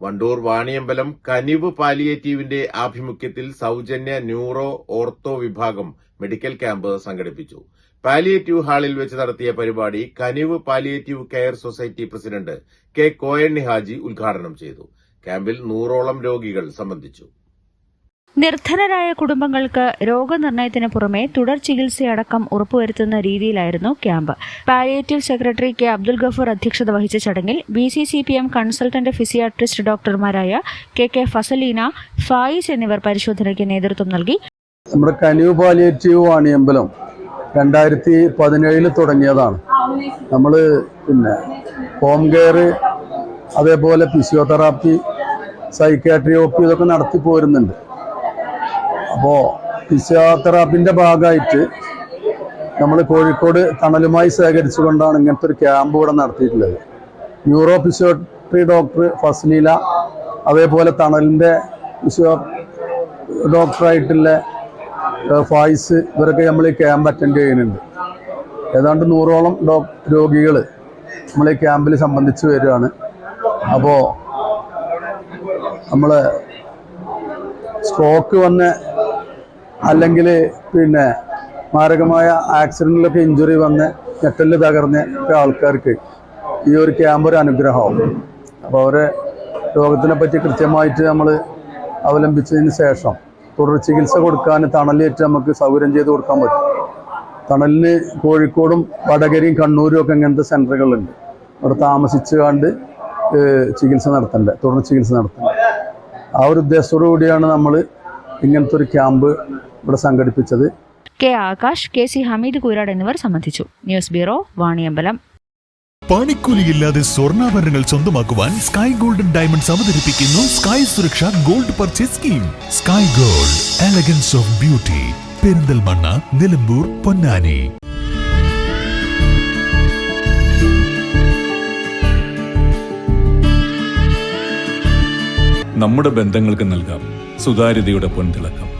വണ്ടൂർ വാണിയമ്പലം കനിവ് പാലിയേറ്റീവിന്റെ ആഭിമുഖ്യത്തിൽ സൌജന്യ ന്യൂറോ ഓർത്തോ വിഭാഗം മെഡിക്കൽ ക്യാമ്പ് സംഘടിപ്പിച്ചു. പാലിയേറ്റീവ് ഹാളിൽ വെച്ച് നടത്തിയ പരിപാടി Kanivu palliative care society president K Koyanni Haji ഉദ്ഘാടനം ചെയ്തു. ക്യാമ്പിൽ നൂറോളം രോഗികൾ സംബന്ധിച്ചു. നിർധനരായ കുടുംബങ്ങൾക്ക് രോഗനിർണയത്തിന് പുറമെ തുടർ ചികിത്സയടക്കം ഉറപ്പുവരുത്തുന്ന രീതിയിലായിരുന്നു camp. Palliative secretary K Abdul Gafoor അധ്യക്ഷത വഹിച്ച ചടങ്ങിൽ B C C P M consultant physiatrist ഡോക്ടർമാരായ K K Fasalina Faiz എന്നിവർ പരിശോധനയ്ക്ക് നേതൃത്വം നൽകി. നമ്മുടെ കനിവ് പാലിയേറ്റീവ് വാണിയമ്പലം രണ്ടായിരത്തി പതിനേഴിൽ തുടങ്ങിയതാണ്. നമ്മൾ പിന്നെ ഹോം കെയർ അതേപോലെ ഫിസിയോതെറാപ്പി സൈക്കാട്രി ഒ ഇതൊക്കെ നടത്തി പോരുന്നുണ്ട്. അപ്പോൾ ഫിസിയോതെറാപ്പിന്റെ ഭാഗമായിട്ട് നമ്മൾ കോഴിക്കോട് തണലുമായി സഹകരിച്ചുകൊണ്ടാണ് ഇങ്ങനത്തെ ഒരു ക്യാമ്പ് ഇവിടെ നടത്തിയിട്ടുള്ളത്. ന്യൂറോ ഫിസിയോട്രി ഡോക്ടർ ഫസ്ലീല അതേപോലെ തണലിന്റെ ഫിസിയോ ഡോക്ടറായിട്ടുള്ള ഫായിസ് ഇവരൊക്കെ നമ്മൾ ഈ ക്യാമ്പ് അറ്റൻഡ് ചെയ്യുന്നുണ്ട്. ഏതാണ്ട് നൂറോളം ഡോ രോഗികൾ നമ്മൾ ഈ ക്യാമ്പിൽ സംബന്ധിച്ച് വരികയാണ്. അപ്പോൾ നമ്മൾ സ്ട്രോക്ക് വന്ന അല്ലെങ്കിൽ പിന്നെ മാരകമായ ആക്സിഡന്റിലൊക്കെ ഇഞ്ചുറി വന്ന് ഞെട്ടൽ തകർന്ന ആൾക്കാർക്ക് ഈ ഒരു ക്യാമ്പ് ഒരു അനുഗ്രഹമാവും. അപ്പോൾ അവരെ രോഗത്തിനെ പറ്റി കൃത്യമായിട്ട് നമ്മൾ അവലംബിച്ചതിന് ശേഷം തുടർ ചികിത്സ കൊടുക്കാൻ തണലേറ്റ് നമുക്ക് സൗകര്യം ചെയ്ത് കൊടുക്കാൻ പറ്റും. തണലിന് കോഴിക്കോടും വടകരയും കണ്ണൂരും ഒക്കെ ഇങ്ങനത്തെ സെന്ററുകളുണ്ട് അവിടെ താമസിച്ചു കണ്ട് ചികിത്സ നടത്തേണ്ടത് തുടർ ചികിത്സ നടത്തേണ്ടത് ആ ഒരു ഉദ്ദേശത്തോടു കൂടിയാണ് നമ്മൾ ഇങ്ങനത്തെ ഒരു ക്യാമ്പ് ഇവിടെ സംഘടിപ്പിച്ചത്. K Akash K C Hameed Koorad എന്നിവർ സംബന്ധിച്ചു. News bureau Vaniyambalam. പണിക്കൂലിയില്ലാതെ സ്വർണാഭരണങ്ങൾ സ്വന്തമാക്കുവാൻ സ്കൈ ഗോൾഡൻ ഡയമണ്ട്സ് അവതരിപ്പിക്കുന്നു sky Suraksha gold purchase scheme. Sky gold elegance of beauty. Perinthalmanna Nilambur Ponnani. നമ്മുടെ ബന്ധങ്ങൾക്ക് നൽകാം. സുതാര്യതയുടെ പൊൻതിളക്കം.